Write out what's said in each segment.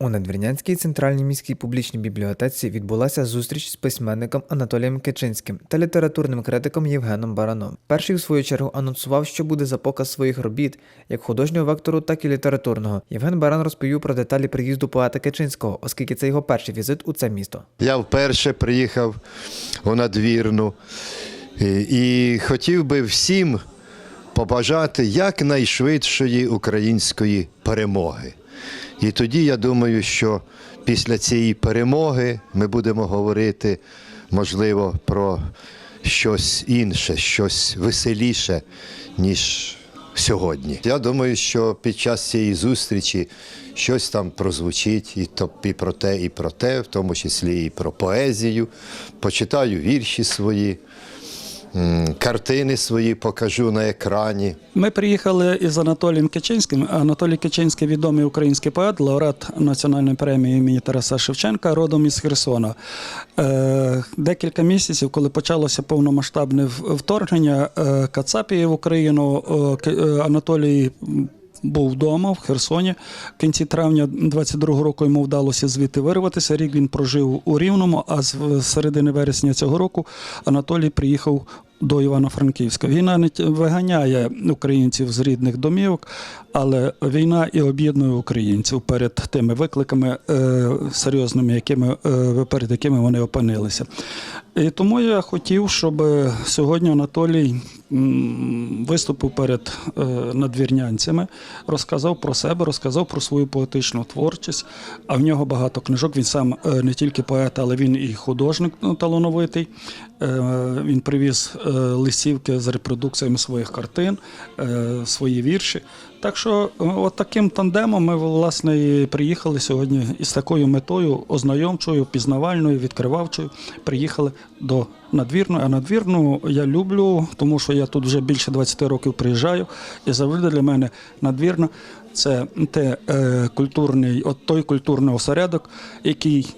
У Надвірнянській центральній міській публічній бібліотеці відбулася зустріч з письменником Анатолієм Кичинським та літературним критиком Євгеном Бараном. Перший, в свою чергу, анонсував, що буде за показ своїх робіт, як художнього вектору, так і літературного. Євген Баран розповів про деталі приїзду поета Кичинського, оскільки це його перший візит у це місто. Я вперше приїхав у надвірну і, хотів би всім побажати якнайшвидшої української перемоги. І тоді я думаю, що після цієї перемоги ми будемо говорити, можливо, про щось інше, щось веселіше, ніж сьогодні. Я думаю, що під час цієї зустрічі щось там прозвучить і, то, і про те, і про те, в тому числі і про поезію. Почитаю вірші свої, картини свої покажу на екрані. Ми приїхали із Анатолієм Кичинським. Анатолій Кичинський відомий український поет, лауреат національної премії імені Тараса Шевченка, родом із Херсона. Е, Декілька місяців, коли почалося повномасштабне вторгнення е, Кацапії в Україну, е, Анатолій. Був вдома в Херсоні. В кінці травня 22-го року йому вдалося звідти вирватися. Рік він прожив у Рівному, а з середини вересня цього року Анатолій приїхав до Івано-Франківська. Війна не виганяє українців з рідних домівок, але війна і об'єднує українців перед тими викликами е, серйозними, якими, е, перед якими вони опинилися. І тому я хотів, щоб сьогодні Анатолій виступив перед е, надвірнянцями, розказав про себе, розказав про свою поетичну творчість. А в нього багато книжок. Він сам е, не тільки поет, але він і художник ну, талановитий. Е, Він привіз листівки з репродукціями своїх картин, е, свої вірші. Так що, е, от таким тандемом ми власне і приїхали сьогодні із такою метою ознайомчою, пізнавальною, відкривавчою. Приїхали до надвірної. А надвірну я люблю, тому що я тут вже більше 20 років приїжджаю, і завжди для мене надвірна це те е, культурний, от той культурний осередок, який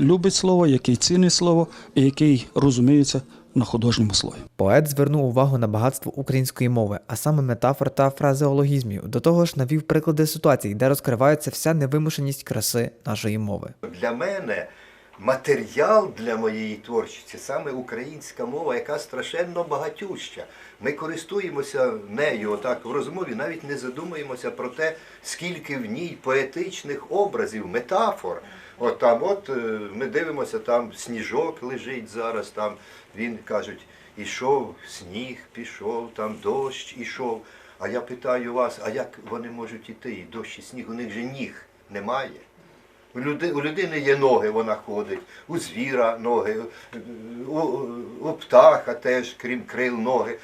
любить слово, який цінить слово і який розуміється на художньому слові. Поет звернув увагу на багатство української мови, а саме метафор та фразеологізмів. До того ж, навів приклади ситуацій, де розкривається вся невимушеність краси нашої мови. Для мене матеріал для моєї творчості саме українська мова, яка страшенно багатюща. Ми користуємося нею отак в розмові, навіть не задумуємося про те, скільки в ній поетичних образів, метафор. От там, от е, ми дивимося, там сніжок лежить зараз, там він кажуть, ішов сніг, пішов, там дощ ішов. А я питаю вас, а як вони можуть іти? І дощ і сніг, у них же ніг немає. У, людини є ноги, вона ходить, у звіра ноги, у, у птаха теж, крім крил, ноги.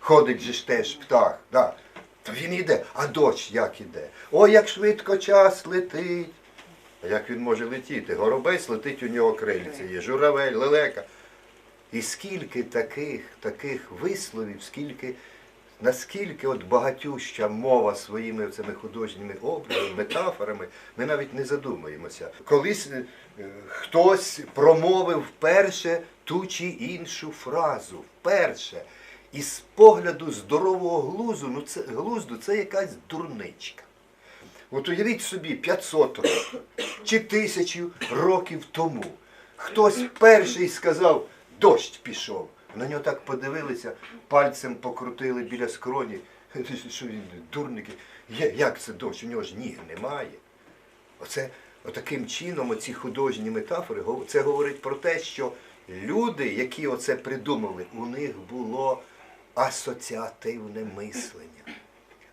Ходить же ж теж птах. Да. То він іде, а дощ як іде? Ой, як швидко час летить. Як він може летіти? Горобець летить у нього крильця є, журавель, лелека. І скільки таких, таких висловів, скільки, наскільки от багатюща мова своїми цими художніми образами, метафорами, ми навіть не задумуємося. Колись е, хтось промовив вперше ту чи іншу фразу. Вперше. І з погляду здорового глузу, ну це глузду це якась дурничка. От уявіть собі 500 років чи тисячу років тому. Хтось перший сказав, дощ пішов. На нього так подивилися, пальцем покрутили біля скроні. Що він, дурники, як це дощ? У нього ж ніг немає. Оце отаким чином, оці художні метафори, це говорить про те, що люди, які оце придумали, у них було асоціативне мислення.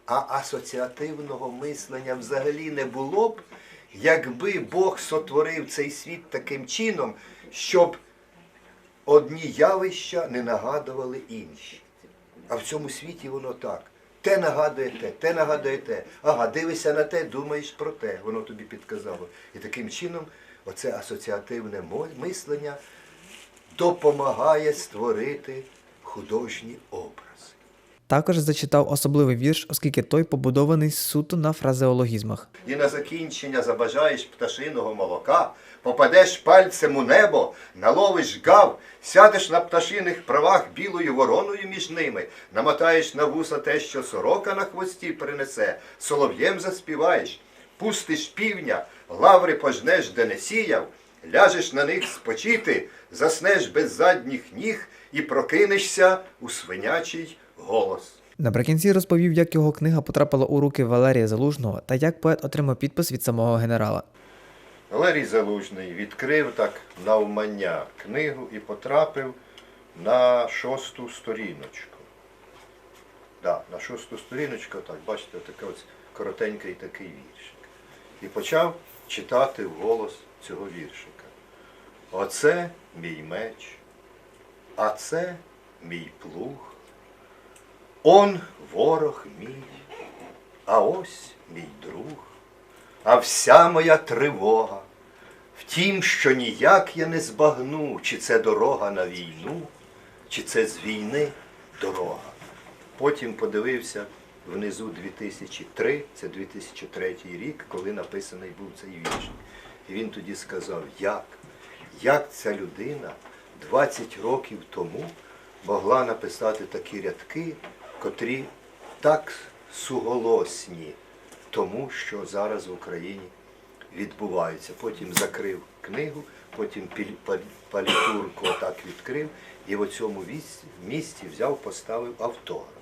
А асоціативного мислення взагалі не було б, якби Бог сотворив цей світ таким чином, щоб одні явища не нагадували інші. А в цьому світі воно так. Те нагадує те, те нагадує те. Ага, дивишся на те, думаєш про те, воно тобі підказало. І таким чином оце асоціативне мислення допомагає створити художній образ. Також зачитав особливий вірш, оскільки той побудований суто на фразеологізмах. і на закінчення забажаєш пташиного молока, попадеш пальцем у небо, наловиш гав, сядеш на пташиних правах білою вороною між ними, намотаєш на вуса те, що сорока на хвості принесе, солов'єм заспіваєш, пустиш півня, лаври пожнеш, де не сіяв, ляжеш на них спочити, заснеш без задніх ніг і прокинешся у свинячий голос. Наприкінці розповів, як його книга потрапила у руки Валерія Залужного та як поет отримав підпис від самого генерала. Валерій Залужний відкрив так навмання книгу і потрапив на шосту сторіночку. Да, на шосту сторіночку, так, бачите, такий ось коротенький такий віршик. І почав читати вголос цього віршика. Оце мій меч, а це мій плуг. Он ворог мій, а ось мій друг а вся моя тривога. Втім, що ніяк я не збагну, чи це дорога на війну, чи це з війни дорога. Потім подивився внизу 2003, це 2003 рік, коли написаний був цей вірш. І він тоді сказав, як? Як ця людина 20 років тому могла написати такі рядки, котрі так суголосні тому, що зараз в Україні відбувається. Потім закрив книгу, потім палітурку отак відкрив і в цьому місці взяв, поставив автограф.